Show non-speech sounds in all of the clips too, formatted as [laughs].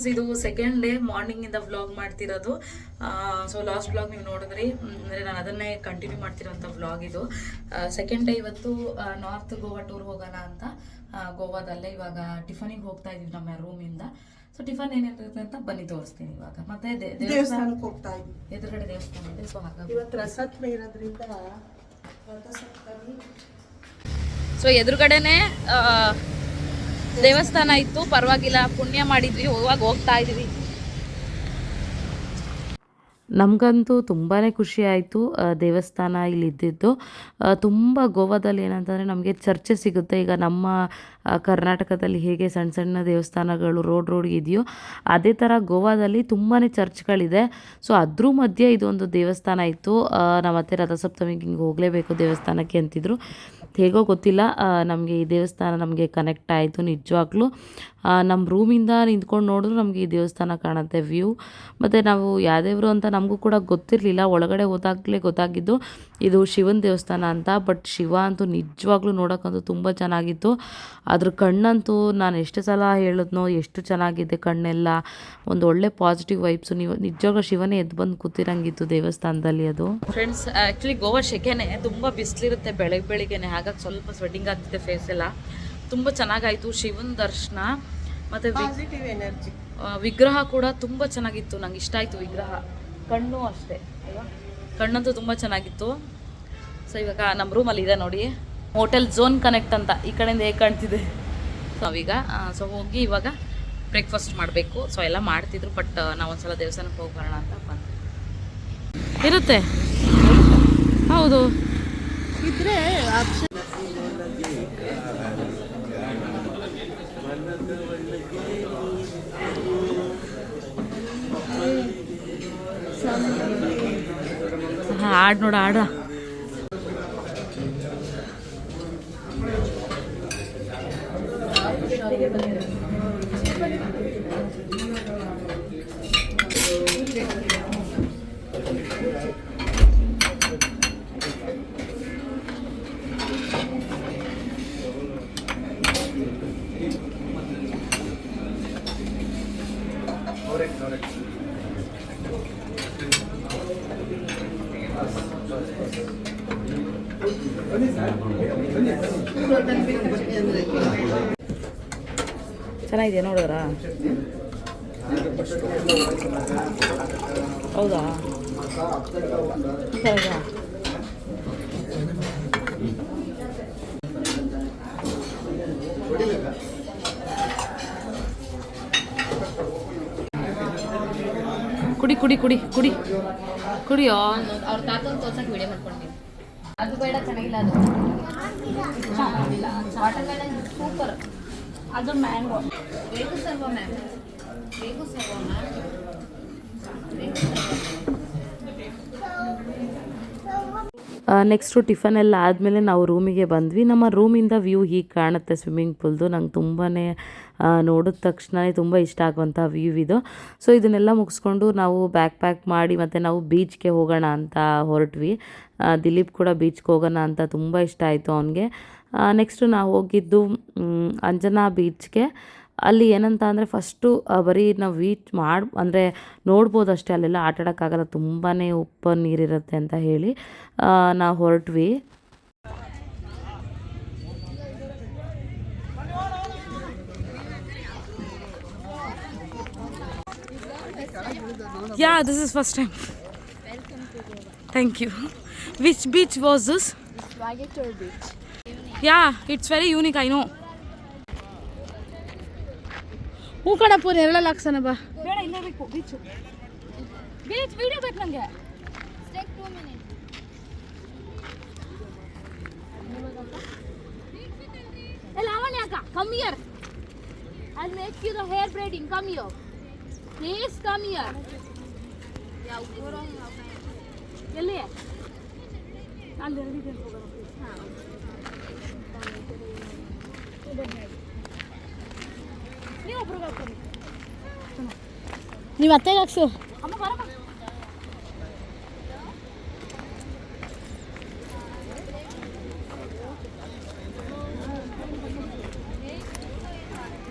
Friends ಇದು second day morning ಇಂದ vlog ಮಾಡ್ತಿರೋದು. ಸೊ ಲಾಸ್ಟ್ ವ್ಲಾಗ್ ನೀವು ನೋಡಿದ್ರಿ. ಅಂದರೆ ನಾನು ಅದನ್ನೇ ಕಂಟಿನ್ಯೂ ಮಾಡ್ತಿರೋಂಥ ವ್ಲಾಗ್ ಇದು. ಸೆಕೆಂಡ್ ಡೇ ಇವತ್ತು ನಾರ್ತ್ ಗೋವಾ ಟೂರ್ ಹೋಗೋಣ ಅಂತ. ಗೋವಾದಲ್ಲೇ ಇವಾಗ ಟಿಫನಿಗೆ ಹೋಗ್ತಾ ಇದೀವಿ ನಮ್ಮ ರೂಮಿಂದ ಸೊ ಟಿಫನ್ ಏನಿರ್ತೈತೆ ಅಂತ ಬನ್ನಿ ತೋರಿಸ್ತೀನಿ ಇವಾಗ. ಮತ್ತೆ ದೇವಸ್ಥಾನಕ್ಕೆ ಹೋಗ್ತಾ ಇದ್ವಿ. ಎದುರುಗಡೆ ದೇವಸ್ಥಾನ ಇದೆ ಸೊ ಹಾಗಾಗಿ ಇವತ್ತು ರಸತ್ವ ಇರೋದ್ರಿಂದ ಸೊ ಎದುರುಗಡೆನೆ ದೇವಸ್ಥಾನ ಇತ್ತು ಪರವಾಗಿಲ್ಲ ಪುಣ್ಯ ಮಾಡಿದ್ವಿ ಹೋಗುವಾಗ ಹೋಗ್ತಾ ಇದೀವಿ. ನಮಗಂತೂ ತುಂಬಾ ಖುಷಿಯಾಯಿತು ದೇವಸ್ಥಾನ ಇಲ್ಲಿ ಇದ್ದಿದ್ದು. ತುಂಬ ಗೋವಾದಲ್ಲಿ ಏನಂತಂದರೆ ನಮಗೆ ಚರ್ಚೆ ಸಿಗುತ್ತೆ. ಈಗ ನಮ್ಮ ಕರ್ನಾಟಕದಲ್ಲಿ ಹೇಗೆ ಸಣ್ಣ ಸಣ್ಣ ದೇವಸ್ಥಾನಗಳು, ರೋಡ್ ರೋಡ್ ಇದೆಯೋ, ಅದೇ ಥರ ಗೋವಾದಲ್ಲಿ ತುಂಬಾ ಚರ್ಚ್ಗಳಿದೆ. ಸೊ, ಅದ್ರ ಮಧ್ಯೆ ಇದೊಂದು ದೇವಸ್ಥಾನ ಇತ್ತು. ನಮ್ಮ ಮತ್ತೆ ರಥಸಪ್ತಮಿಗೆ ಹಿಂಗೆ ಹೋಗಲೇಬೇಕು ದೇವಸ್ಥಾನಕ್ಕೆ ಅಂತಿದ್ರು. ಹೇಗೋ ಗೊತ್ತಿಲ್ಲ ನಮಗೆ ಈ ದೇವಸ್ಥಾನ ನಮಗೆ ಕನೆಕ್ಟ್ ಆಯಿತು ನಿಜವಾಗ್ಲೂ. ನಮ್ಮ ರೂಮಿಂದ ನಿಂತ್ಕೊಂಡು ನೋಡಿದ್ರು ನಮಗೆ ಈ ದೇವಸ್ಥಾನ ಕಾಣುತ್ತೆ, ವ್ಯೂ. ಮತ್ತು ನಾವು ಯಾವ್ದೇವ್ರು ಅಂತ ನಮಗೂ ಕೂಡ ಗೊತ್ತಿರಲಿಲ್ಲ. ಒಳಗಡೆ ಹೋದಾಗಲೇ ಗೊತ್ತಾಗಿದ್ದು ಇದು ಶಿವನ ದೇವಸ್ಥಾನ ಅಂತ. ಬಟ್ ಶಿವ ಅಂತೂ ನಿಜವಾಗ್ಲೂ ನೋಡೋಕ್ಕಂತೂ ತುಂಬ ಚೆನ್ನಾಗಿತ್ತು. ಅದ್ರ ಕಣ್ಣಂತೂ ನಾನು ಎಷ್ಟು ಸಲ ಹೇಳಿದ್ನೋ, ಎಷ್ಟು ಚೆನ್ನಾಗಿದೆ ಕಣ್ಣೆಲ್ಲ. ಒಂದು ಒಳ್ಳೆ ಪಾಸಿಟಿವ್ ವೈಬ್ಸು ನೀವು ನಿಜವಾಗ್ಲೂ ಶಿವನೇ ಎದ್ದು ಬಂದು ಕೂತಿರಂಗಿತ್ತು ದೇವಸ್ಥಾನದಲ್ಲಿ ಅದು. ಫ್ರೆಂಡ್ಸ್ ಆ್ಯಕ್ಚುಲಿ ಗೋವಾ ಶೆಕೆನೆ ತುಂಬ ಬಿಸಿಲಿರುತ್ತೆ ಬೆಳಗ್ಗೆ ಬೆಳಿಗ್ಗೆನೆ. ಹಾಗಾಗಿ ಸ್ವಲ್ಪ ಸ್ವೆಟ್ಟಿಂಗ್ ಆಗ್ತಿದೆ ಫೇಸ್ ಎಲ್ಲ. ತುಂಬ ಚೆನ್ನಾಗಾಯಿತು ಶಿವನ ದರ್ಶನ. ಮತ್ತು ವಿಗ್ರಹ ಕೂಡ ತುಂಬ ಚೆನ್ನಾಗಿತ್ತು. ನಂಗೆ ಇಷ್ಟ ಆಯಿತು ವಿಗ್ರಹ. ಕಣ್ಣು ಅಷ್ಟೇ ಅಲ್ವಾ? ಕಣ್ಣಂತೂ ತುಂಬ ಚೆನ್ನಾಗಿತ್ತು. ಸೊ ಇವಾಗ ನಮ್ಮ ರೂಮಲ್ಲಿ ಇದೆ ನೋಡಿ. ಹೋಟೆಲ್ ಝೋನ್ ಕನೆಕ್ಟ್ ಅಂತ ಈ ಕಡೆಯಿಂದ ಹೇಗೆ ಕಾಣ್ತಿದೆ? ಸೊ ನಾವೀಗ ಸೊ ಹೋಗಿ ಇವಾಗ ಬ್ರೇಕ್ಫಾಸ್ಟ್ ಮಾಡಬೇಕು. ಸೊ ಎಲ್ಲ ಮಾಡ್ತಿದ್ರು ಬಟ್ ನಾವು ಒಂದ್ಸಲ ದೇವಸ್ಥಾನಕ್ಕೆ ಹೋಗಿ ಬರೋಣ ಅಂತ ಬಂದು ಇರುತ್ತೆ. ಹೌದು. ಇದ್ರೆ ಆಪ್ಷನ್ ಹಾಂ ಆಡ್ ನೋಡ ಆಡ ಚೆನ್ನಾಗಿದೆ ನೋಡಿದ್ರ? ಹೌದಾ? ಹೌದಾ? ಕುಡಿ ಕುಡಿ ಕುಡಿ ಕುಡಿ. ಕುಡಿಯೋ ಅವ್ರ ತಾತನ ತೋರ್ಸಕ್ಕೆ ವಿಡಿಯೋ ಮಾಡ್ಕೊಂಡ್ವಿ ಅದು ಬೇಡ ಚೆನ್ನಾಗಿಲ್ಲ ಅದು ವಾಟರ್ ಮೆಲನ್ ಸೂಪರ್ ಅದು ಮ್ಯಾಂಗೋ ಬೇಕು ಸರ್ವ ಮ್ಯಾಮ್ ಬೇಕು ಸರ್ವ ಮ್ಯಾಮ್ ನೆಕ್ಸ್ಟು ಟಿಫನ್ ಎಲ್ಲ ಆದಮೇಲೆ ನಾವು ರೂಮಿಗೆ ಬಂದ್ವಿ. ನಮ್ಮ ರೂಮಿಂದ ವ್ಯೂ ಹೀಗೆ ಕಾಣುತ್ತೆ ಸ್ವಿಮ್ಮಿಂಗ್ ಪೂಲ್ದು ನಂಗೆ ತುಂಬಾ ನೋಡಿದ ತಕ್ಷಣವೇ ತುಂಬ ಇಷ್ಟ ಆಗುವಂಥ ವ್ಯೂ ಇದು. ಸೊ ಇದನ್ನೆಲ್ಲ ಮುಗಿಸ್ಕೊಂಡು ನಾವು ಬ್ಯಾಕ್ ಪ್ಯಾಕ್ ಮಾಡಿ ಮತ್ತು ನಾವು ಬೀಚ್ಗೆ ಹೋಗೋಣ ಅಂತ ಹೊರಟ್ವಿ. ದಿಲೀಪ್ ಕೂಡ ಬೀಚ್ಗೆ ಹೋಗೋಣ ಅಂತ ತುಂಬ ಇಷ್ಟ ಆಯಿತು ಅವನಿಗೆ. ನೆಕ್ಸ್ಟು ನಾವು ಹೋಗಿದ್ದು ಅಂಜನಾ ಬೀಚ್ಗೆ ಅಲ್ಲಿ ಏನಂತ ಅಂದರೆ ಫಸ್ಟು ಬರೀ ನಾವು ವೀಚ್ ಮಾಡಿ, ಅಂದರೆ ನೋಡ್ಬೋದು ಅಷ್ಟೇ, ಅಲ್ಲೆಲ್ಲ ಆಟಾಡೋಕ್ಕಾಗಲ್ಲ ತುಂಬಾ ಉಪ್ಪು ನೀರಿರುತ್ತೆ ಅಂತ ಹೇಳಿ ನಾವು ಹೊರಟ್ವಿ. Yeah, this is first time. Thank you. Which beach was this? Vagator beach. Yeah, it's very unique, I know. ಹೂ ಕಣಪ್ಪ ನೆರಳಲ್ಲಿ ಹಾಕ್ಸೋಣ ಬಾ ಬೇಡ ಇಲ್ಲೇ ಬೇಕು ಬೀಚು ಬೀಚ್ ವಿಡಿಯೋ ಬೇಕು ನನಗೆ Take two minutes. Hey, Lavanyaka, come here. I'll make you the Please come here. ಎಲ್ಲಿ ಅಲ್ಲಿ ಎಲ್ಲಿದೆ ಅಂತ ಹೋಗೋಣ. ನೀವು ಒಬ್ರಿಗೆ ಹಾಕ್ಕೊಳ್ಳಿ. ನೀವು ಅತ್ತೆಗೆ ಹಾಕ್ಸು ಅಮ್ಮ ಬರಮ್ಮ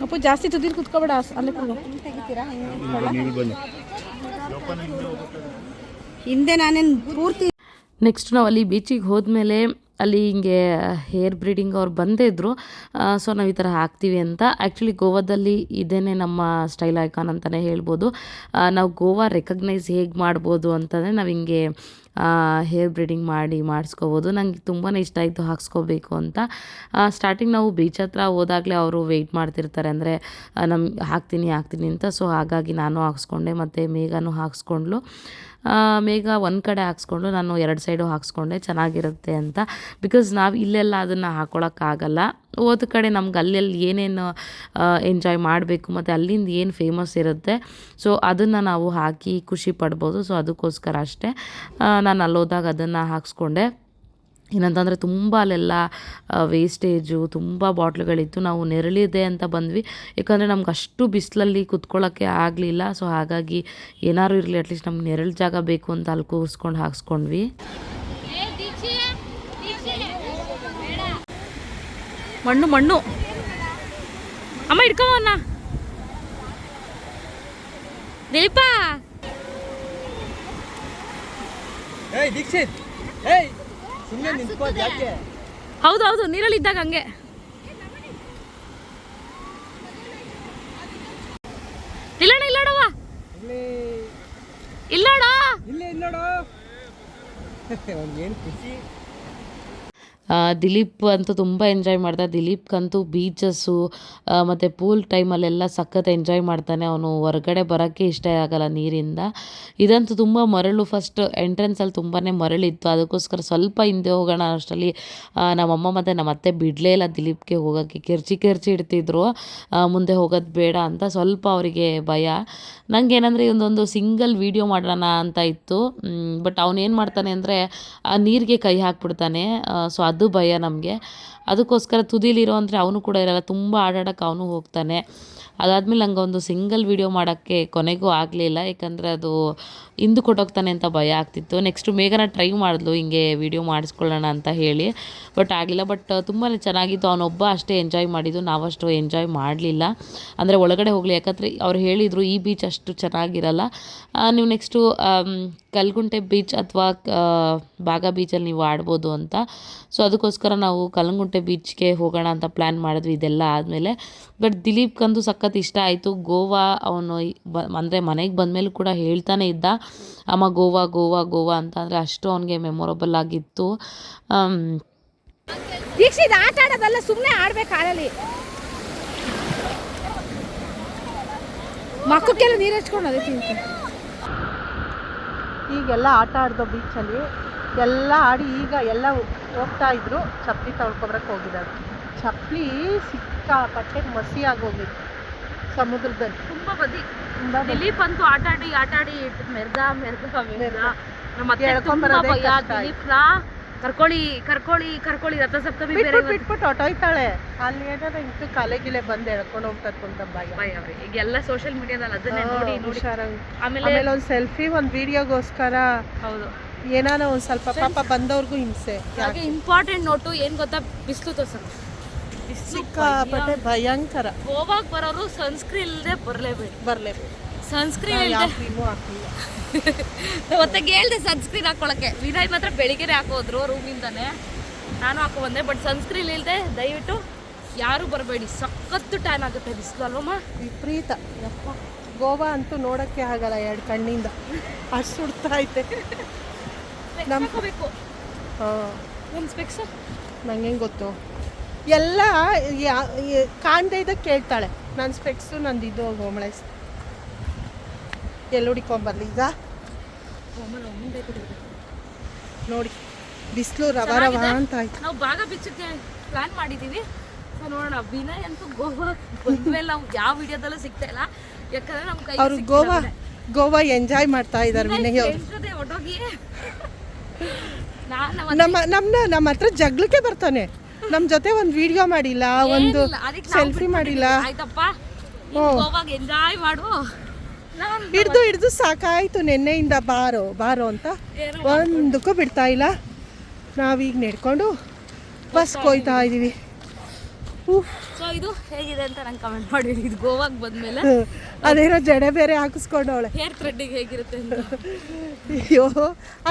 ಅಪ್ಪು, ಜಾಸ್ತಿ ತುದಿಲ್ ಕುತ್ಕೋಬೇಡ ಅಲ್ಲೇ ಹಿಂದೆ ನಾನೇನು ಪೂರ್ತಿ ನೆಕ್ಸ್ಟ್ ನಾವು ಅಲ್ಲಿ ಬೀಚಿಗೆ ಹೋದ್ಮೇಲೆ ಅಲ್ಲಿ ಹಿಂಗೆ ಹೇರ್ ಬ್ರೀಡಿಂಗ್ ಅವ್ರು ಬಂದೇ ಇದ್ದರು ಸೊ ನಾವು ಈ ಥರ ಹಾಕ್ತೀವಿ ಅಂತ. ಆ್ಯಕ್ಚುಲಿ ಗೋವಾದಲ್ಲಿ ಇದೇನೆ ನಮ್ಮ ಸ್ಟೈಲ್ ಐಕಾನ್ ಅಂತಲೇ ಹೇಳ್ಬೋದು. ನಾವು ಗೋವಾ ರೆಕಗ್ನೈಸ್ ಹೇಗೆ ಮಾಡ್ಬೋದು ಅಂತಂದರೆ ನಾವು ಹಿಂಗೆ ಹೇರ್ ಬ್ರೀಡಿಂಗ್ ಮಾಡಿ ಮಾಡಿಸ್ಕೋಬೋದು. ನನಗೆ ತುಂಬಾ ಇಷ್ಟ ಆಯಿತು ಹಾಕ್ಸ್ಕೋಬೇಕು ಅಂತ. ಸ್ಟಾರ್ಟಿಂಗ್ ನಾವು ಬೀಚ್ ಹತ್ರ ಹೋದಾಗಲೇ ಅವರು ವೆಯ್ಟ್ ಮಾಡ್ತಿರ್ತಾರೆ ಅಂದರೆ ನಮ್ಗೆ ಹಾಕ್ತೀನಿ ಹಾಕ್ತೀನಿ ಅಂತ. ಸೊ ಹಾಗಾಗಿ ನಾನು ಹಾಕ್ಸ್ಕೊಂಡೆ ಮತ್ತು ಮೇಘನೂ ಹಾಕ್ಸ್ಕೊಂಡ್ಲು. ಮೇಘ ಒಂದು ಕಡೆ ಹಾಕ್ಸ್ಕೊಂಡು ನಾನು ಎರಡು ಸೈಡು ಹಾಕ್ಸ್ಕೊಂಡೆ. ಚೆನ್ನಾಗಿರುತ್ತೆ ಅಂತ. ಬಿಕಾಸ್ ನಾವು ಇಲ್ಲೆಲ್ಲ ಅದನ್ನು ಹಾಕ್ಕೊಳಕ್ಕಾಗಲ್ಲ ಹೋದ ಕಡೆ ನಮ್ಗೆ ಅಲ್ಲೆಲ್ಲಿ ಏನೇನು ಎಂಜಾಯ್ ಮಾಡಬೇಕು, ಮತ್ತು ಅಲ್ಲಿಂದ ಏನು ಫೇಮಸ್ ಇರುತ್ತೆ. ಸೊ ಅದನ್ನು ನಾವು ಹಾಕಿ ಖುಷಿ ಪಡ್ಬೋದು. ಸೊ ಅದಕ್ಕೋಸ್ಕರ ಅಷ್ಟೇ. ನಾನು ಅಲ್ಲೋದಾಗ ಅದನ್ನು ಹಾಕ್ಸ್ಕೊಂಡೆ. ಏನಂತಂದರೆ ತುಂಬ ಅಲ್ಲೆಲ್ಲ ವೇಸ್ಟೇಜು ತುಂಬ ಬಾಟ್ಲುಗಳಿತ್ತು. ನಾವು ನೆರಳಿದೆ ಅಂತ ಬಂದ್ವಿ. ಯಾಕಂದರೆ ನಮ್ಗೆ ಅಷ್ಟು ಬಿಸಿಲಲ್ಲಿ ಕುತ್ಕೊಳ್ಳೋಕ್ಕೆ ಆಗಲಿಲ್ಲ. ಸೊ ಹಾಗಾಗಿ ಏನಾದ್ರು ಇರಲಿ ಅಟ್ಲೀಸ್ಟ್ ನಮ್ಗೆ ನೆರಳು ಜಾಗ ಬೇಕು ಅಂತ ಅಲ್ಲಿ ಕೂರಿಸ್ಕೊಂಡು ಹಾಕ್ಸ್ಕೊಂಡ್ವಿ. ಮಣ್ಣು ಮಣ್ಣು. ಅಮ್ಮ ಹಿಡ್ಕೊಂಬನ್ನ ದಿಲೀಪ? ಏಯ್ ದೀಕ್ಷಿತ್. ಏಯ್ ಸುಮ್ಮನೆ ನಿಂತ್ಕೋದ್ ಯಾಕೆ? ಹೌದು ಹೌದು ನೀರಲ್ಲಿ ಇದ್ದಾಗ ಹಂಗೆ. ಇಲ್ಲಣ ಇಲ್ಲಡವ ಇಲ್ಲಿ. ಇಲ್ಲೋಡ ಇಲ್ಲೇ ಇಲ್ಲ ಏನು [laughs] ಖುಷಿ? ದಿಲೀಪ್ ಅಂತೂ ತುಂಬ ಎಂಜಾಯ್ ಮಾಡ್ದ ದಿಲೀಪ್ಗಂತೂ ಬೀಚಸ್ಸು ಮತ್ತು ಪೂಲ್ ಟೈಮಲ್ಲೆಲ್ಲ ಸಖತ್ ಎಂಜಾಯ್ ಮಾಡ್ತಾನೆ. ಅವನು ಹೊರಗಡೆ ಬರೋಕ್ಕೆ ಇಷ್ಟ ಆಗಲ್ಲ ನೀರಿಂದ. ಇದಂತೂ ತುಂಬ ಮರಳು. ಫಸ್ಟ್ ಎಂಟ್ರೆನ್ಸಲ್ಲಿ ತುಂಬಾ ಮರಳಿತ್ತು ಅದಕ್ಕೋಸ್ಕರ ಸ್ವಲ್ಪ ಹಿಂದೆ ಹೋಗೋಣ ಅಷ್ಟರಲ್ಲಿ ನಮ್ಮಮ್ಮ ಮತ್ತು ನಮ್ಮ ಅತ್ತೆ ಬಿಡಲೇ ಇಲ್ಲ ದಿಲೀಪ್ಗೆ ಹೋಗೋಕ್ಕೆ. ಕೆರ್ಚಿ ಕೆರ್ಚಿ ಇಡ್ತಿದ್ರು. ಮುಂದೆ ಹೋಗೋದು ಬೇಡ ಅಂತ ಸ್ವಲ್ಪ ಅವರಿಗೆ ಭಯ. ನಂಗೆ ಏನಂದರೆ ಒಂದೊಂದು ಸಿಂಗಲ್ ವೀಡಿಯೋ ಮಾಡೋಣ ಅಂತ ಇತ್ತು. ಬಟ್ ಅವನೇನು ಮಾಡ್ತಾನೆ ಅಂದರೆ, ಆ, ನೀರಿಗೆ ಕೈ ಹಾಕ್ಬಿಡ್ತಾನೆ. ಸೊ ಅದು ಭಯ ನಮಗೆ. ಅದಕ್ಕೋಸ್ಕರ ತುದಿಲಿರೋ ಅಂದರೆ ಅವನು ಕೂಡ ಇರಲ್ಲ, ತುಂಬ ಆಡಾಡಕ್ಕೆ ಅವನು ಹೋಗ್ತಾನೆ. ಅದಾದಮೇಲೆ ನಂಗೆ ಒಂದು ಸಿಂಗಲ್ ವೀಡಿಯೋ ಮಾಡೋಕ್ಕೆ ಕೊನೆಗೂ ಆಗಲಿಲ್ಲ, ಯಾಕಂದರೆ ಅದು ಹಿಂದು ಕೊಟ್ಟೋಗ್ತಾನೆ ಅಂತ ಭಯ ಆಗ್ತಿತ್ತು. ನೆಕ್ಸ್ಟು ಮೇಘನ ಟ್ರೈ ಮಾಡಿದ್ಲು, ಹಿಂಗೆ ವೀಡಿಯೋ ಮಾಡಿಸ್ಕೊಳ್ಳೋಣ ಅಂತ ಹೇಳಿ. ಬಟ್ ಆಗಲಿಲ್ಲ ಬಟ್ ತುಂಬಾ ಚೆನ್ನಾಗಿತ್ತು. ಅವನೊಬ್ಬ ಅಷ್ಟೇ ಎಂಜಾಯ್ ಮಾಡಿದ್ದು ನಾವಷ್ಟು ಎಂಜಾಯ್ ಮಾಡಲಿಲ್ಲ. ಅಂದರೆ ಒಳಗಡೆ ಹೋಗಲಿ, ಯಾಕಂದರೆ ಅವ್ರು ಹೇಳಿದರು, ಈ ಬೀಚ್ ಅಷ್ಟು ಚೆನ್ನಾಗಿರಲ್ಲ. ನೀವು ನೆಕ್ಸ್ಟು ಕಲ್ಗುಂಟೆ ಬೀಚ್ ಅಥವಾ ಬಾಗ ಬೀಚಲ್ಲಿ ನೀವು ಆಡ್ಬೋದು ಅಂತ. ಸೊ ಅದಕ್ಕೋಸ್ಕರ ನಾವು ಕಲ್ಗುಂಟೆ ಬೀಚ್ಗೆ ಹೋಗೋಣ ಅಂತ ಪ್ಲ್ಯಾನ್ ಮಾಡಿದ್ವಿ. ಇದೆಲ್ಲ ಆದಮೇಲೆ ಬಟ್ ದಿಲೀಪ್ ಕಂದು ಸಖತ್ ಇಷ್ಟ ಆಯಿತು. ಗೋವಾ ಅವನು ಬ, ಅಂದರೆ ಮನೆಗೆ ಬಂದಮೇಲೂ ಕೂಡ ಹೇಳ್ತಾನೆ ಇದ್ದ. ಅಮ್ಮ ಗೋವಾ ಗೋವಾ ಗೋವಾ ಅಂತ ಅಂದರೆ ಅಷ್ಟು ಅವನಿಗೆ ಮೆಮೊರಬಲ್ ಆಗಿತ್ತು. ದೀಕ್ಷಿತ್, ಆಟ ಆಡೋದಲ್ಲ ಸುಮ್ಮನೆ ಆಡ್ಬೇಕು ಮಕ್ಕಕ್ಕೆಲ್ಲ ನೀರು ಹಚ್ಕೊಂಡು ಅದಕ್ಕೆ ಈಗೆಲ್ಲ ಆಟ ಆಡ್ದೋ ಬೀಚಲ್ಲಿ ಎಲ್ಲ ಆಡಿ ಈಗ ಎಲ್ಲ ಹೋಗ್ತಾ ಇದ್ರು. ಚಪ್ಪಲಿ ತೊಳ್ಕೊಬರಕ್ಕೆ ಹೋಗಿದ್ದಾರೆ. ಚಪ್ಪಲಿ ಸಿಕ್ಕಾಪಟ್ಟೆ ಮಸಿ ಆಗೋಗಿತ್ತು ಸಮುದ್ರದಲ್ಲಿ. ತುಂಬಾ ಬದಿ ತುಂಬ ದಿಲೀಪ್ ಅಂತೂ ಆಟ ಆಡಿ ಆಟ ಆಡಿ ಮೆರ್ದ ಮೆರ್ದ ಮೆರ್ದ. ನಮ್ಮ ಅತ್ತೆ ಕರ್ಕೊಳ್ಳಿ ಕರ್ಕೊಳ್ಳಿ ಕರ್ಕೊಳ್ಳಿ ರಥಸಪ್ತಮಿ ಬೇರೆ ಬಿಟ್ಬಿಟ್ಟು ಹೊಟ್ಟೋಯ್ತಾಳೆ ಅಲ್ಲಿ ಏನಾರ ಇಂಟು ಕಾಲೆಗಿಲೆ ಬಂದು ಎಳ್ಕೊಂಡು ಎಳ್ಕೊಂಡ್ ಅಂತ ಭಯ ಅವ್ರಿ. ಈಗ ಎಲ್ಲ ಸೋಷಿಯಲ್ ಮೀಡಿಯಾದಲ್ಲಿ ಅದನ್ನೇ ನೋಡಿ ಹಾ, ನೋಡಿ ಹುಷಾರಾಗಿ. ಆಮೇಲೆ ಆಮೇಲೆ ಒಂದು ಸೆಲ್ಫಿ ಒಂದು ವಿಡಿಯೋಗೋಸ್ಕರ ಹೌದು. ಏನಾನ ಒಂದು ಸ್ವಲ್ಪ ಪಾಪ ಬಂದವ್ರಿಗೂ ಹಿಂಸೆ. ಹಾಗೆ ಇಂಪಾರ್ಟೆಂಟ್ ನೋಟು ಏನ್ ಗೊತ್ತಾ? ಬಿಸ್ಲು ತೋರ್ಸೋದು. ಬಿಸಿಲು ಸಿಕ್ಕಾಪಟ್ಟೆ ಭಯಂಕರ. ಗೋವಾಗ್ ಬರೋರು ಸನ್ಸ್ಕ್ರೀನ್ ಇಲ್ಲದೆ ಬರಲೇಬೇಡಿ ಬರಲೇಬೇಕು. ಸನ್ಸ್ಕ್ರೀನ್ [laughs] ಮತ್ತೆ ಹೇಳ್ದೆ ಸನ್ಸ್ಕ್ರೀನ್ ಹಾಕೊಳಕ್ಕೆ. ವಿನಯ್ ಮಾತ್ರ ಬೆಳಿಗ್ಗೆನೆ ಹಾಕೋದ್ರು ರೂಮಿಂದಾನೆ. ನಾನು ಹಾಕೊ ಬಂದೆ ಬಟ್ ಸನ್ಸ್ಕ್ರೀನ್ ಇಲ್ಲದೆ ದಯವಿಟ್ಟು ಯಾರು ಬರಬೇಡಿ. ಸಖತ್ತು ಟ್ಯಾನ್ ಆಗುತ್ತೆ ಬಿಸಿಲು ಅಲ್ವಮ್ಮ? ವಿಪರೀತ. ಯಪ್ಪ ಗೋವಾ ಅಂತೂ ನೋಡಕ್ಕೆ ಆಗಲ್ಲ ಎರಡು ಕಣ್ಣಿಂದ. ಅಷ್ಟು ಸುಡ್ತಾ ಐತೆ. ಹಾಂ. ಸ್ಪೆಕ್ಸ್ ನಂಗೆ ಗೊತ್ತು? ಎಲ್ಲ ಕಾಣದೇ ಇದ್ದಾಗ ಕೇಳ್ತಾಳೆ. ನನ್ನ ಸ್ಪೆಕ್ಸು ನಂದು ಇದು ಹೋಮಳೈಸ್ ಎಲ್ಲಿ ಹುಡಿಕೊಂಬರ್ಲಿ ಈಗ ನೋಡಿ ಬಿಸಿಲು ರವ ರವ ಅಂತ ಆಯ್ತು. ನಾವು ಭಾಗ ಬಿಚ್ಚಕ್ಕೆ ಪ್ಲಾನ್ ಮಾಡಿದೀವಿ. ಸೊ ನೋಡೋಣ ವಿನಯ್ ಅಂತೂ ಗೋವಾ ಬಂದ್ಮೇಲೆ ನಾವು ಯಾವ ವಿಡಿಯೋದಲ್ಲೂ ಸಿಗ್ತಾ ಇಲ್ಲ. ಯಾಕಂದ್ರೆ ನಮ್ಮ ಕೈ ಅವ್ರು ಗೋವಾ ಗೋವಾ ಎಂಜಾಯ್ ಮಾಡ್ತಾ ಇದ್ದಾರೆ ವಿನಯ್ ಅವರು. ಹೊಟ್ಟೋಗಿ ನಮ್ಮ ನಮ್ಮನ್ನ ನಮ್ಮ ಹತ್ರ ಜಗ್ಲಕ್ಕೆ ಬರ್ತಾನೆ. ನಮ್ಮ ಜೊತೆ ಒಂದು ವಿಡಿಯೋ ಮಾಡಿಲ್ಲ ಒಂದು ಸೆಲ್ಫಿ ಮಾಡಿಲ್ಲ. ಆಯ್ತಪ್ಪ. ಗೋವಾಗ ಎಂಜಾಯ್ ಮಾಡು. ಹಿಡ್ದು ಹಿಡ್ದು ಸಾಕಾಯ್ತು ನಿನ್ನೆಯಿಂದ ಬಾರೋ ಬಾರೋ ಅಂತ. ಒಂದಕ್ಕೂ ಬಿಡ್ತಾ ಇಲ್ಲ. ನಾವೀಗ ನೆಡ್ಕೊಂಡು ಬಸ್ ಕೊಯ್ತಾ ಇದ್ದೀವಿ. ಸೊ ಇದು ಹೇಗಿದೆ ಅಂತ ನಂಗೆ ಕಮೆಂಟ್ ಮಾಡಿ. ಇದು ಗೋವಾಗೆ ಬಂದಮೇಲೆ. ಅದೇನೋ ಜಡೆ ಬೇರೆ ಹಾಕಿಸ್ಕೊಂಡವಳೆ. ಹೇರ್ ಥ್ರೆಡ್ಡಿಗೆ ಹೇಗಿರುತ್ತೆ ಅಂತ. ಅಯ್ಯೋ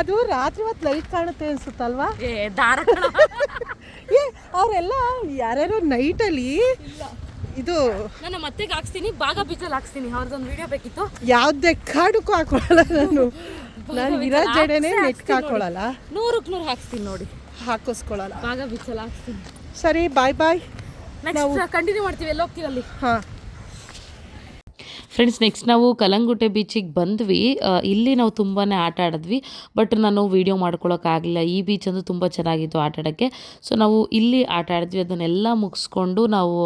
ಅದು ರಾತ್ರಿ ಹೊತ್ತು ಲೈಟ್ ಕಾಣುತ್ತೆ ಅನ್ಸುತ್ತಲ್ವಾ? ಏ ದಾರ. [laughs] ಏ ಅವರೆಲ್ಲ ಯಾರ್ಯಾರೋ ನೈಟಲ್ಲಿ ಇದು ನಾನು ಮತ್ತೆಗೆ ಹಾಕ್ಸ್ತೀನಿ ಬಾಗ ಬೀಚಲ್ಲಿ ಹಾಕ್ಸ್ತೀನಿ. ಅವ್ರದ್ದೊಂದು ವಿಡಿಯೋ ಬೇಕಿತ್ತು? ಯಾವುದೇ ಕಾಡಕ್ಕೂ ಹಾಕೊಳ್ಳಲ್ಲ ನಾನು. ನಾನು ಇರೋ ಜಡೆನೇ ನೆಟ್ಗೆ ಹಾಕೊಳ್ಳಲ್ಲ ನೂರಕ್ಕೆ ನೂರು ಹಾಕ್ಸ್ತೀನಿ ನೋಡಿ. ಹಾಕಿಸ್ಕೊಳ್ಳಲ್ಲ ಬಾಗ ಬೀಚಲ್ಲಿ ಹಾಕ್ಸ್ತೀನಿ. ಸರಿ ಬಾಯ್ ಬಾಯ್ ನೆಕ್ಸ್ಟ್ ಕಂಟಿನ್ಯೂ ಮಾಡ್ತೀವಿ ಎಲ್ಲ ಹೋಗ್ತೀವಿ ಅಲ್ಲಿ? ಹಾಂ. ಫ್ರೆಂಡ್ಸ್ ನೆಕ್ಸ್ಟ್ ನಾವು ಕಲಂಗುಟೆ ಬೀಚಿಗೆ ಬಂದ್ವಿ. ಇಲ್ಲಿ ನಾವು ತುಂಬಾ ಆಟ ಆಡಿದ್ವಿ. ಬಟ್ ನಾನು ವೀಡಿಯೋ ಮಾಡ್ಕೊಳ್ಳೋಕ್ಕಾಗಲಿಲ್ಲ ಈ ಬೀಚ್ ಅಂದರೆ ತುಂಬ ಚೆನ್ನಾಗಿತ್ತು ಆಟ ಆಡೋಕ್ಕೆ. ಸೊ ನಾವು ಇಲ್ಲಿ ಆಟ ಆಡಿದ್ವಿ. ಅದನ್ನೆಲ್ಲ ಮುಗಿಸ್ಕೊಂಡು ನಾವು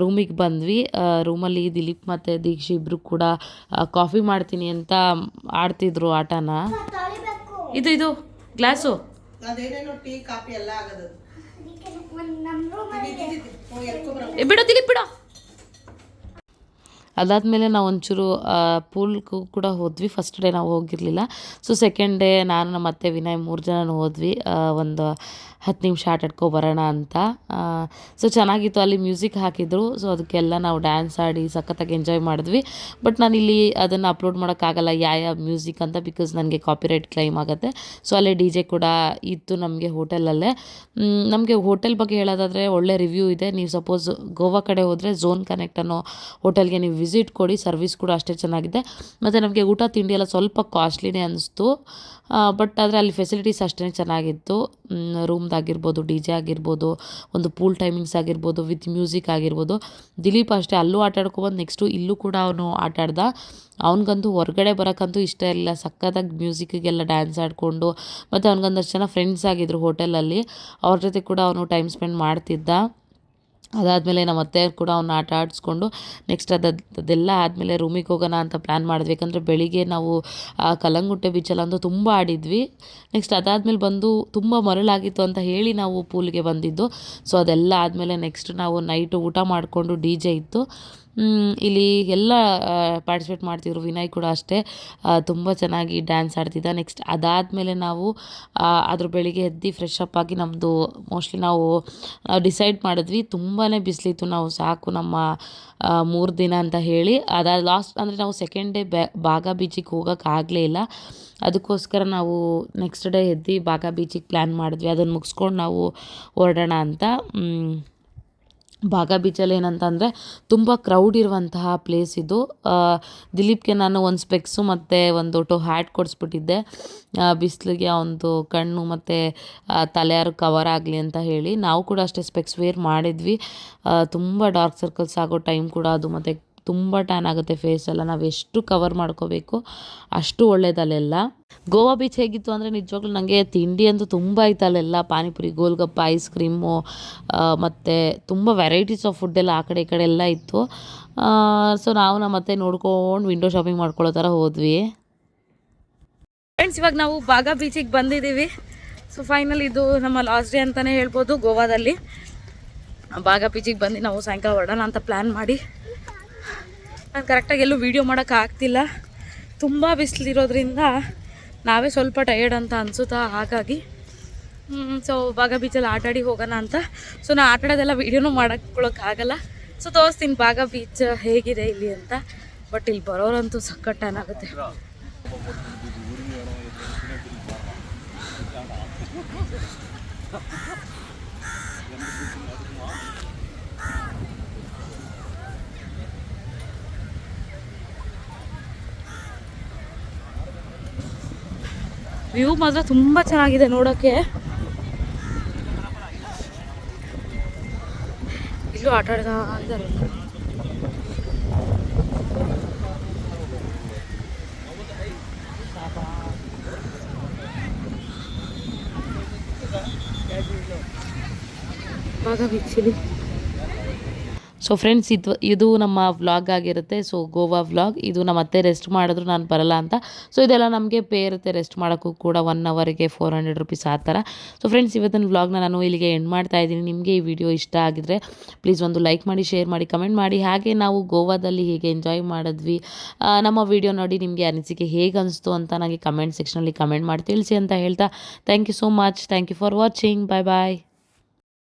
ರೂಮಿಗೆ ಬಂದ್ವಿ. ರೂಮಲ್ಲಿ ದಿಲೀಪ್ ಮತ್ತು ದೀಕ್ಷಿ ಇಬ್ಬರು ಕೂಡ ಕಾಫಿ ಮಾಡ್ತೀನಿ ಅಂತ ಆಡ್ತಿದ್ರು ಆಟನ. ಇದು ಇದು ಗ್ಲಾಸು. ಬಿಡೋ ಟೀ ಕಾಫಿ ಎಲ್ಲ ಆಗೋದು ಏ, ಬಿಡು ದಿಲೀಪ್ ಬಿಡು. ಅದಾದಮೇಲೆ ನಾವು ಒಂಚೂರು ಪೂಲ್ಗೂ ಕೂಡ ಹೋದ್ವಿ. ಫಸ್ಟ್ ಡೇ ನಾವು ಹೋಗಿರಲಿಲ್ಲ. ಸೊ ಸೆಕೆಂಡ್ ಡೇ ನಾನು ನಮ್ಮ ಅತ್ತೆ ವಿನಯ್ ಮೂರು ಜನ ಹೋದ್ವಿ. ಒಂದು ಹತ್ತು ನಿಮಿಷ ಆಟ ಆಡ್ಕೊ ಬರೋಣ ಅಂತ. ಸೊ ಚೆನ್ನಾಗಿತ್ತು. ಅಲ್ಲಿ ಮ್ಯೂಸಿಕ್ ಹಾಕಿದ್ರು. ಸೊ ಅದಕ್ಕೆಲ್ಲ ನಾವು ಡ್ಯಾನ್ಸ್ ಆಡಿ ಸಖತ್ತಾಗಿ ಎಂಜಾಯ್ ಮಾಡಿದ್ವಿ. ಬಟ್ ನಾನು ಇಲ್ಲಿ ಅದನ್ನು ಅಪ್ಲೋಡ್ ಮಾಡೋಕ್ಕಾಗಲ್ಲ ಯಾವ ಯಾವ ಮ್ಯೂಸಿಕ್ ಅಂತ ಬಿಕಾಸ್ ನನಗೆ ಕಾಪಿರೈಟ್ ಕ್ಲೈಮ್ ಆಗುತ್ತೆ. ಸೊ ಅಲ್ಲೇ ಡಿ ಜೆ ಕೂಡ ಇತ್ತು ನಮಗೆ ಹೋಟೆಲಲ್ಲೇ. ನಮಗೆ ಹೋಟೆಲ್ ಬಗ್ಗೆ ಹೇಳೋದಾದರೆ ಒಳ್ಳೆ ರಿವ್ಯೂ ಇದೆ. ನೀವು ಸಪೋಸ್ ಗೋವಾ ಕಡೆ ಹೋದರೆ ಝೋನ್ ಕನೆಕ್ಟ್ ಅನ್ನೋ ಹೋಟೆಲ್ಗೆ ನೀವು ವಿಸಿಟ್ ಕೊಡಿ, ಸರ್ವಿಸ್ ಕೂಡ ಅಷ್ಟೇ ಚೆನ್ನಾಗಿದೆ. ಮತ್ತು ನಮಗೆ ಊಟ ತಿಂಡಿ ಎಲ್ಲ ಸ್ವಲ್ಪ ಕಾಸ್ಟ್ಲಿನೇ ಅನಿಸ್ತು. ಬಟ್ ಆದರೆ ಅಲ್ಲಿ ಫೆಸಿಲಿಟೀಸ್ ಅಷ್ಟೇ ಚೆನ್ನಾಗಿತ್ತು. ರೂಮ್ದಾಗಿರ್ಬೋದು ಡಿ ಜೆ ಆಗಿರ್ಬೋದು, ಒಂದು ಪೂಲ್ ಟೈಮಿಂಗ್ಸ್ ಆಗಿರ್ಬೋದು ವಿತ್ ಮ್ಯೂಸಿಕ್ ಆಗಿರ್ಬೋದು. ದಿಲೀಪ್ ಅಷ್ಟೇ ಅಲ್ಲೂ ಆಟ ಆಡ್ಕೊಬಂದು ನೆಕ್ಸ್ಟು ಇಲ್ಲೂ ಕೂಡ ಅವನು ಆಟ ಆಡ್ದ. ಅವ್ನಿಗಂತೂ ಹೊರಗಡೆ ಬರೋಕ್ಕಂತೂ ಇಷ್ಟ ಇಲ್ಲ. ಸಕ್ಕತ್ತಾಗಿ ಮ್ಯೂಸಿಕ್ಗೆಲ್ಲ ಡ್ಯಾನ್ಸ್ ಆಡಿಕೊಂಡು, ಮತ್ತು ಅವ್ನಿಗೊಂದಷ್ಟು ಜನ ಫ್ರೆಂಡ್ಸ್ ಆಗಿದ್ರು ಹೋಟೆಲಲ್ಲಿ ಅವ್ರ ಜೊತೆ ಕೂಡ ಅವನು ಟೈಮ್ ಸ್ಪೆಂಡ್ ಮಾಡ್ತಿದ್ದ. ಅದಾದಮೇಲೆ ನಮ್ಮ ಅತ್ತೆ ಕೂಡ ಅವ್ನ ಆಟ ಆಡಿಸ್ಕೊಂಡು ನೆಕ್ಸ್ಟ್ ಅದು, ಅದೆಲ್ಲ ಆದಮೇಲೆ ರೂಮಿಗೆ ಹೋಗೋಣ ಅಂತ ಪ್ಲ್ಯಾನ್ ಮಾಡಿದ್ವಿ. ಯಾಕಂದರೆ ಬೆಳಿಗ್ಗೆ ನಾವು, ಆ ಕಲ್ಲಂಗುಟ್ಟೆ ಬೀಚಲ್ಲಂತೂ ತುಂಬ ಆಡಿದ್ವಿ. ನೆಕ್ಸ್ಟ್ ಅದಾದಮೇಲೆ ಬಂದು ತುಂಬ ಮರಳಾಗಿತ್ತು ಅಂತ ಹೇಳಿ ನಾವು ಪೂಲ್ಗೆ ಬಂದಿದ್ದು. ಸೊ ಅದೆಲ್ಲ ಆದಮೇಲೆ ನೆಕ್ಸ್ಟ್ ನಾವು ನೈಟು ಊಟ ಮಾಡಿಕೊಂಡು ಡಿ ಜೆ ಇತ್ತು. ಇಲ್ಲಿ ಎಲ್ಲ ಪಾರ್ಟಿಸಿಪೇಟ್ ಮಾಡ್ತಿದ್ರು. ವಿನಯ್ ಕೂಡ ಅಷ್ಟೇ. ತುಂಬ ಚೆನ್ನಾಗಿ ಡ್ಯಾನ್ಸ್ ಆಡ್ತಿದ್ದ. ನೆಕ್ಸ್ಟ್ ಅದಾದಮೇಲೆ ನಾವು ಅದ್ರ ಬೆಳಿಗ್ಗೆ ಎದ್ದು ಫ್ರೆಶ್ ಅಪ್ ಆಗಿ ನಮ್ಮದು ಮೋಸ್ಟ್ಲಿ ನಾವು ಡಿಸೈಡ್ ಮಾಡಿದ್ವಿ. ತುಂಬಾ ಬಿಸಿಲಿತ್ತು. ನಾವು ಸಾಕು ನಮ್ಮ ಮೂರು ದಿನ ಅಂತ ಹೇಳಿ. ಅದಾದ ಲಾಸ್ಟ್ ಅಂದರೆ ನಾವು ಸೆಕೆಂಡ್ ಡೇ ಬ್ಯಾ ಬಾಗ ಬೀಚಿಗೆ ಹೋಗೋಕ್ಕಾಗಲೇ ಇಲ್ಲ. ಅದಕ್ಕೋಸ್ಕರ ನಾವು ನೆಕ್ಸ್ಟ್ ಡೇ ಎದ್ದು ಬಾಗ ಬೀಚಿಗೆ ಪ್ಲ್ಯಾನ್ ಮಾಡಿದ್ವಿ. ಅದನ್ನು ಮುಗಿಸ್ಕೊಂಡು ನಾವು ಹೊರಡೋಣ ಅಂತ. ಬಾಗ ಬೀಚಲ್ಲಿ ಏನಂತಂದರೆ ತುಂಬ ಕ್ರೌಡ್ ಇರುವಂತಹ ಪ್ಲೇಸ್ ಇದು. ದಿಲೀಪ್ಗೆ ನಾನು ಒಂದು ಸ್ಪೆಕ್ಸು ಮತ್ತು ಒಂದು ಟು ಹ್ಯಾಟ್ ಕೊಡಿಸ್ಬಿಟ್ಟಿದ್ದೆ. ಬಿಸಿಲಿಗೆ ಒಂದು ಕಣ್ಣು ಮತ್ತು ತಲೆಯಾರು ಕವರ್ ಆಗಲಿ ಅಂತ ಹೇಳಿ ನಾವು ಕೂಡ ಅಷ್ಟೇ ಸ್ಪೆಕ್ಸ್ ವೇರ್ ಮಾಡಿದ್ವಿ. ತುಂಬ ಡಾರ್ಕ್ ಸರ್ಕಲ್ಸ್ ಆಗೋ ಟೈಮ್ ಕೂಡ ಅದು ಮತ್ತು ತುಂಬ ಟ್ಯಾನ್ ಆಗುತ್ತೆ ಫೇಸೆಲ್ಲ ನಾವು ಎಷ್ಟು ಕವರ್ ಮಾಡ್ಕೋಬೇಕು, ಅಷ್ಟು ಒಳ್ಳೇದಲ್ಲೆಲ್ಲ ಗೋವಾ ಬೀಚ್ ಹೇಗಿತ್ತು ಅಂದರೆ ನಿಜವಾಗ್ಲೂ ನನಗೆ ತಿಂಡಿ ಅಂತೂ ತುಂಬ ಇತ್ತು ಅಲ್ಲೆಲ್ಲ. ಪಾನಿಪುರಿ, ಗೋಲ್ಗಪ್ಪ ಐಸ್ ಕ್ರೀಮು ಮತ್ತು ತುಂಬ ವೆರೈಟೀಸ್ ಆಫ್ ಫುಡ್ ಎಲ್ಲ ಆ ಕಡೆ ಈ ಕಡೆ ಎಲ್ಲ ಇತ್ತು. ಸೊ ನಾವು ನಮ್ಮ ಮತ್ತೆ ನೋಡ್ಕೊಂಡು ವಿಂಡೋ ಶಾಪಿಂಗ್ ಮಾಡ್ಕೊಳ್ಳೋ ಥರ ಹೋದ್ವಿ. ಫ್ರೆಂಡ್ಸ್ ಇವಾಗ ನಾವು ಬಾಗಾ ಬೀಚಿಗೆ ಬಂದಿದ್ದೀವಿ. ಸೊ ಫೈನಲ್ ಇದು ನಮ್ಮ ಲಾಸ್ಟ್ ಡೇ ಅಂತಲೇ ಹೇಳ್ಬೋದು ಗೋವಾದಲ್ಲಿ. ಬಾಗಾ ಬೀಚಿಗೆ ಬಂದು ನಾವು ಸಾಯಂಕಾಲ ಹೊರಡೋಣ ಅಂತ ಪ್ಲ್ಯಾನ್ ಮಾಡಿ. ನಾನು ಕರೆಕ್ಟಾಗಿ ಎಲ್ಲೂ ವೀಡಿಯೋ ಮಾಡೋಕ್ಕೆ ಆಗ್ತಿಲ್ಲ. ತುಂಬ ಬಿಸಿಲಿರೋದ್ರಿಂದ ನಾವೇ ಸ್ವಲ್ಪ ಟಯರ್ಡ್ ಅಂತ ಅನಿಸುತ್ತಾ? ಹಾಗಾಗಿ ಸೊ ಬಾಗ ಬೀಚಲ್ಲಿ ಆಟಾಡಿ ಹೋಗೋಣ ಅಂತ. ಸೊ ನಾ ಆಟಾಡೋದೆಲ್ಲ ವೀಡಿಯೋನೂ ಮಾಡೋಕ್ಕೊಳಕ್ಕಾಗಲ್ಲ ಸೊ ತೋರಿಸ್ತೀನಿ ಬಾಗ ಬೀಚ್ ಹೇಗಿದೆ ಇಲ್ಲಿ ಅಂತ. ಬಟ್ ಇಲ್ಲಿ ಬರೋರಂತೂ ಸಖತ್ ವ್ಯೂ ಮಾತ್ರ ತುಂಬ ಚೆನ್ನಾಗಿದೆ ನೋಡೋಕ್ಕೆ ಇಲ್ಲೂ ಆಟ ಆಡ್ದ ಇದ್ದಾರೆ ಬಾಗ ಬೀಚಲ್ಲಿ ಸೊ ಫ್ರೆಂಡ್ಸ್ ಇದು ಇದು ನಮ್ಮ ವ್ಲಾಗ್ ಆಗಿರುತ್ತೆ. ಸೊ ಗೋವಾ ವ್ಲಾಗ್ ಇದು ನಮ್ಮ ಅತ್ತೆ ರೆಸ್ಟ್ ಮಾಡಿದ್ರು, ನಾನು ಬರಲ್ಲ ಅಂತ. ಸೊ ಇದೆಲ್ಲ ನಮಗೆ ಪೇ ಇರುತ್ತೆ ರೆಸ್ಟ್ ಮಾಡೋಕ್ಕೂ ಕೂಡ ಒನ್ ಅವರಿಗೆ ಫೋರ್ ಹಂಡ್ರೆಡ್ ರುಪೀಸ್ ಆ ಥರ. ಸೊ ಫ್ರೆಂಡ್ಸ್ ಇವತ್ತಿನ ವ್ಲಾಗ್ನ ನಾನು ಇಲ್ಲಿಗೆ ಎಂಡ್ ಮಾಡ್ತಾ ಇದ್ದೀನಿ. ನಿಮಗೆ ಈ ವಿಡಿಯೋ ಇಷ್ಟ ಆಗಿದ್ರೆ ಪ್ಲೀಸ್ ಒಂದು ಲೈಕ್ ಮಾಡಿ ಶೇರ್ ಮಾಡಿ ಕಮೆಂಟ್ ಮಾಡಿ. ಹಾಗೆ ನಾವು ಗೋವಾದಲ್ಲಿ ಹೇಗೆ ಎಂಜಾಯ್ ಮಾಡಿದ್ವಿ ನಮ್ಮ ವಿಡಿಯೋ ನೋಡಿ ನಿಮಗೆ ಅನಿಸಿಕೆ ಹೇಗೆ ಅನಿಸ್ತು ಅಂತ ನನಗೆ ಕಮೆಂಟ್ ಸೆಕ್ಷನಲ್ಲಿ ಕಮೆಂಟ್ ಮಾಡಿ ತಿಳಿಸಿ ಅಂತ ಹೇಳ್ತಾ. Thank you so much thank you for watching bye bye